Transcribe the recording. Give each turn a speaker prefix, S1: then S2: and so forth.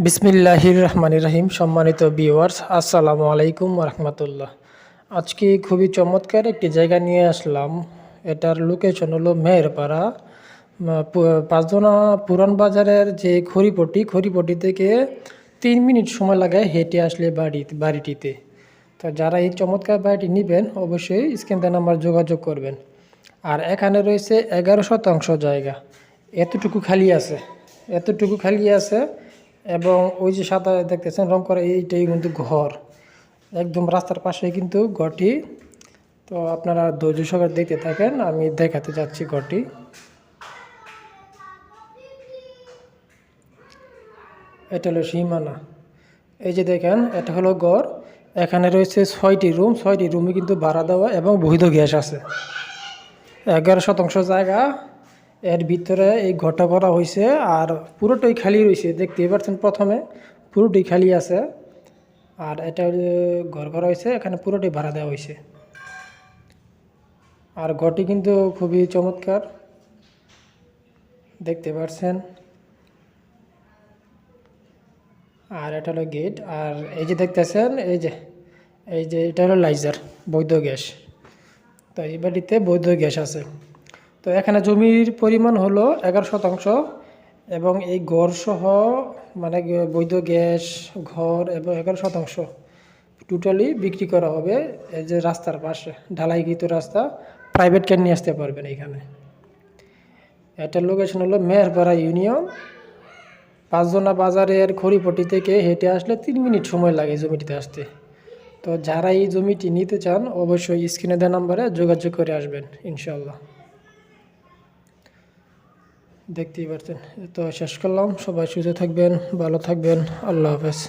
S1: বিসমিল্লাহির রহমান রহিম সম্মানিত ভিউয়ার্স আসসালামু আলাইকুম রহমতুল্লাহ আজকে খুবই চমৎকার একটি জায়গা নিয়ে আসলাম। এটার লোকেশন হলো মেহেরপাড়া। উম, পু- পাঁচদোনা পুরান বাজারের যে খড়িপটি খড়িপটি থেকে তিন মিনিট সময় লাগে হেঁটে আসলে বাড়ি বাড়িটিতে। তো যারা এই চমৎকার বাড়িটি নেবেন অবশ্যই স্ক্রিন নাম্বার যোগাযোগ করবেন। আর এখানে রয়েছে এগারো শতাংশ জায়গা। এতটুকু খালি আছে এতটুকু খালি আছে এবং ওই যে সাদা দেখতেছেন, রং করা এইটাই কিন্তু ঘর। একদম রাস্তার পাশে কিন্তু ঘরটি। তো আপনারা ধৈর্য সহকারে দেখতে থাকেন, আমি দেখাতে যাচ্ছি ঘরটি। এটা হলো সীমানা। এই যে দেখেন, এটা হলো ঘর। এখানে রয়েছে ছয়টি রুম। ছয়টি রুমে কিন্তু ভাড়া দেওয়া এবং বৈধ গ্যাস আছে। এগারো শতাংশ জায়গা এর ভিতরে এই ঘরটা করা হয়েছে আর পুরোটাই খালি রয়েছে দেখতেই পাচ্ছেন প্রথমে। পুরোটাই খালি আছে। আর এটা ঘর করা হয়েছে এখানে পুরোটাই ভাড়া দেওয়া হয়েছে আর ঘরটি কিন্তু খুবই চমৎকার। দেখতে পাচ্ছেন আর এটা হলো গেট। আর এই যে দেখতেছেন, এই যে এই যে এটা হলো লাইজার, বৈধ গ্যাস। তো এই বাড়িতে বৈধ গ্যাস আছে। তো এখানে জমির পরিমাণ হলো এগারো শতাংশ এবং এই ঘর সহ মানে বৈধ গ্যাস, ঘর এবং এগারো শতাংশ টোটালি বিক্রি করা হবে। এই যে রাস্তার পাশে, ঢালাইকৃত রাস্তা প্রাইভেট ক্যান নিয়ে আসতে পারবেন এখানে। এটার লোকেশন হলো মেহেরপাড়া ইউনিয়ন। পাঁচজনা বাজারের খড়িপটি থেকে হেঁটে আসলে তিন মিনিট সময় লাগে জমিটিতে আসতে। তো যারা এই জমিটি নিতে চান, অবশ্যই স্ক্রিনে দেওয়া নাম্বারে যোগাযোগ করে আসবেন ইনশাল্লাহ দেখতেই পারছেন। তো শেষ করলাম। সবাই সুস্থ থাকবেন ভালো থাকবেন। আল্লাহ হাফেজ।